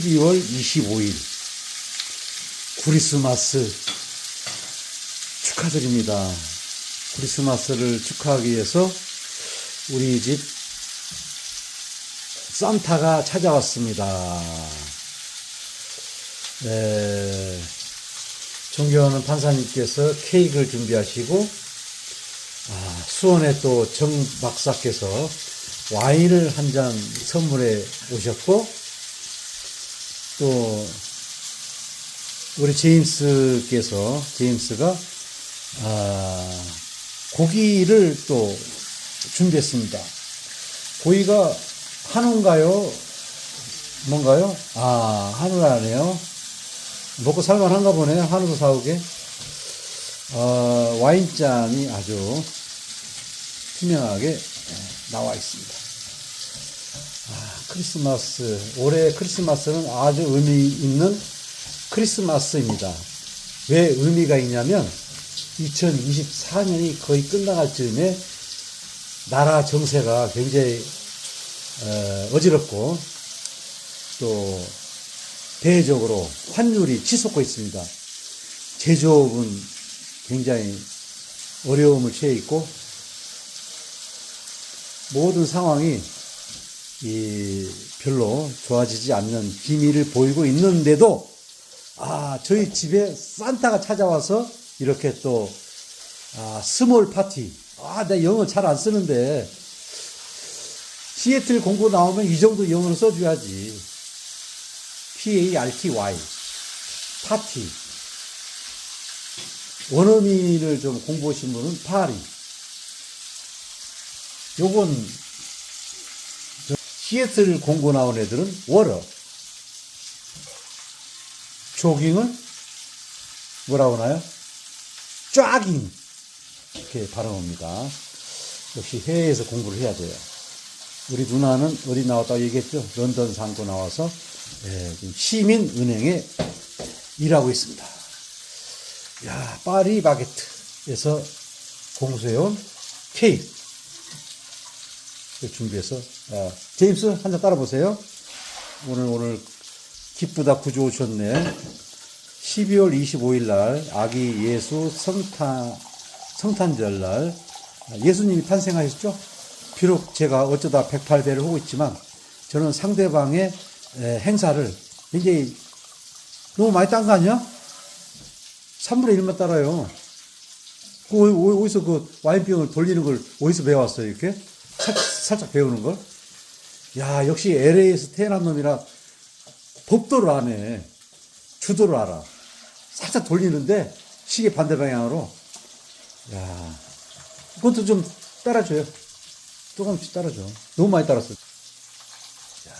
12월 25일 크리스마스 축하드립니다. 크리스마스를 축하하기 위해서 우리 집 산타가 찾아왔습니다. 네, 존경하는 판사님께서 케이크를 준비하시고 아, 수원에 또 정 박사께서 와인을 한 잔 선물해 오셨고 또 우리 제임스께서 제임스가 아, 고기를 또 준비했습니다. 고기가 한우인가요? 뭔가요? 아 한우라네요. 먹고 살만한가 보네. 한우도 사오게. 어, 와인잔이 아주 투명하게 나와 있습니다. 아, 크리스마스, 올해 크리스마스는 아주 의미 있는 크리스마스입니다. 왜 의미가 있냐면 2024년이 거의 끝나갈 즈음에 나라 정세가 굉장히 어, 어지럽고 또 대외적으로 환율이 치솟고 있습니다. 제조업은 굉장히 어려움을 처해 있고 모든 상황이 이 별로 좋아지지 않는 기미를 보이고 있는데도 아 저희 집에 산타가 찾아와서 이렇게 또 아, 스몰 파티. 아 내 영어 잘 안 쓰는데. 시애틀 공고 나오면 이 정도 영어로 써줘야지. P-A-R-T-Y 파티. 원어민을 좀 공부하신 분은 파리. 요건 저 시애틀 공고 나온 애들은 워러 조깅은 뭐라고 하나요? 쫙깅 이렇게 발음합니다. 역시 해외에서 공부를 해야 돼요. 우리 누나는 어디 나왔다고 얘기했죠? 런던 상고 나와서 예, 시민은행에 일하고 있습니다. 야, 파리 바게트에서 공수해온 케이크 준비해서 아, 제임스 한 잔 따라 보세요. 오늘 오늘 기쁘다 구조 오셨네. 12월 25일 날 아기 예수 성탄 성탄절 날 예수님이 탄생하셨죠? 비록 제가 어쩌다 108배를 하고 있지만 저는 상대방의 에, 행사를 굉장히 너무 많이 딴 거 아니야? 3분의 1만 따라요. 그 어디서 그 와인병을 돌리는 걸 어디서 배워왔어요, 이렇게? 살, 살짝 배우는 걸? 야, 역시 LA에서 태어난 놈이라 법도를 안 해. 주도를 알아. 살짝 돌리는데 시계 반대 방향으로. 야, 그것도 좀 따라줘요. 조금씩 따라줘. 너무 많이 따랐어. 야.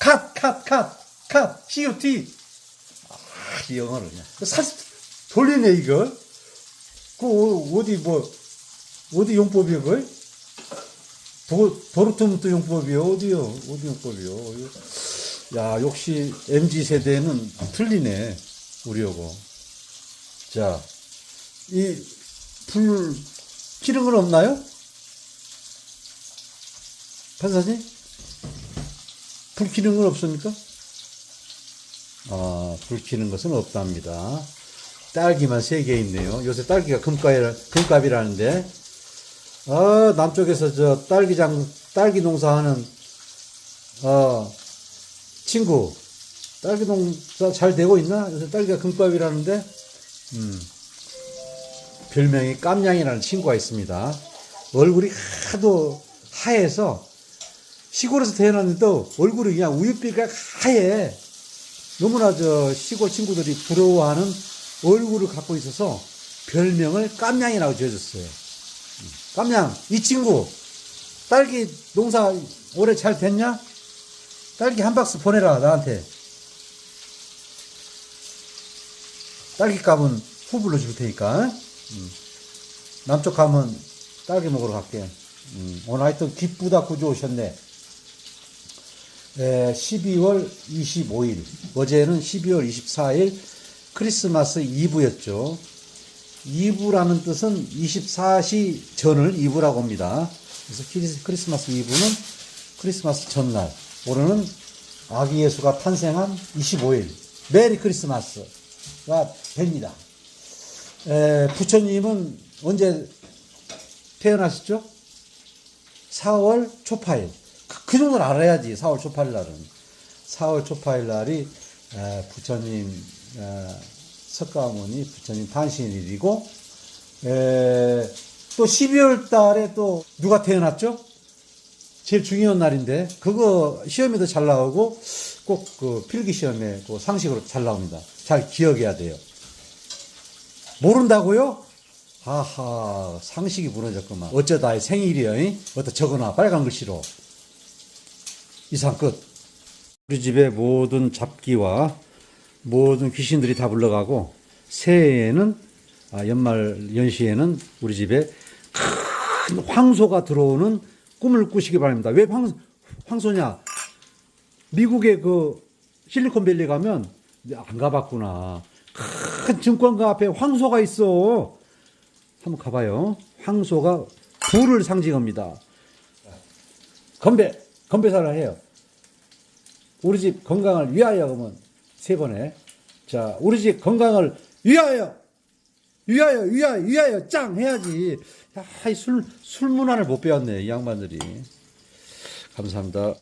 컷, 컷, 컷, 컷, COT. 아, 이 영어를 그냥. 살짝 돌리네, 이거. 그, 어- 어디, 뭐, 어디 용법이야, 그걸? 도, 도르트문트 용법이요? 어디요? 어디 용법이요? 야, 역시 MZ세대는 틀리네. 우리하고. 자, 이, 불, 켜는 건 없나요? 판사님? 불 켜는 건 없습니까? 아, 불 켜는 것은 없답니다. 딸기만 세개 있네요. 요새 딸기가 금값이라, 금값이라는데, 아, 남쪽에서 저 딸기장, 딸기 농사하는, 어, 친구, 딸기 농사 잘 되고 있나? 요새 딸기가 금값이라는데, 음, 별명이 깜냥이라는 친구가 있습니다. 얼굴이 하도 하얘서, 시골에서 태어났는데도 얼굴이 그냥 우유빛가 하얘. 너무나 저 시골 친구들이 부러워하는 얼굴을 갖고 있어서 별명을 깜냥이라고 지어줬어요. 깜냥, 이 친구, 딸기 농사 올해 잘 됐냐? 딸기 한 박스 보내라, 나한테. 딸기 값은 후불로 줄 테니까. 음. 남쪽 가면 딸기 먹으러 갈게. 음. 오늘 하여튼 기쁘다 구조 오셨네. 에, 12월 25일, 어제는 12월 24일 크리스마스 이브였죠. 이브라는 뜻은 24시 전을 이브라고 합니다. 그래서 크리스- 크리스마스 이브는 크리스마스 전날, 오늘은 아기 예수가 탄생한 25일 메리 크리스마스가 됩니다. 에, 부처님은 언제 태어나셨죠? 4월 초파일. 그, 그 정도는 알아야지. 4월 초파일 날은. 4월 초파일 날이 에, 부처님 에, 석가모니 부처님 탄신일이고 에, 또 12월 달에 또 누가 태어났죠? 제일 중요한 날인데 그거 시험에도 잘 나오고 꼭 그 필기 시험에 그 상식으로 잘 나옵니다. 잘 기억해야 돼요. 모른다고요? 하하 상식이 무너졌구만. 어쩌다 생일이여? 잉? 어디다 적어놔 빨간 글씨로. 이상 끝. 우리 집에 모든 잡기와 모든 귀신들이 다 물러가고 새해에는 아, 연말 연시에는 우리 집에 큰 황소가 들어오는 꿈을 꾸시기 바랍니다. 왜 황, 황소냐? 미국의 그 실리콘밸리 가면 안 가봤구나. 큰 증권가 앞에 황소가 있어. 한번 가봐요. 황소가 부를 상징합니다. 건배, 건배사를 해요. 우리 집 건강을 위하여 그러면 세 번에. 자 우리 집 건강을 위하여 위하여 위하여 위하여 짱 해야지. 야술 술 문화를 못 배웠네 이 양반들이. 감사합니다.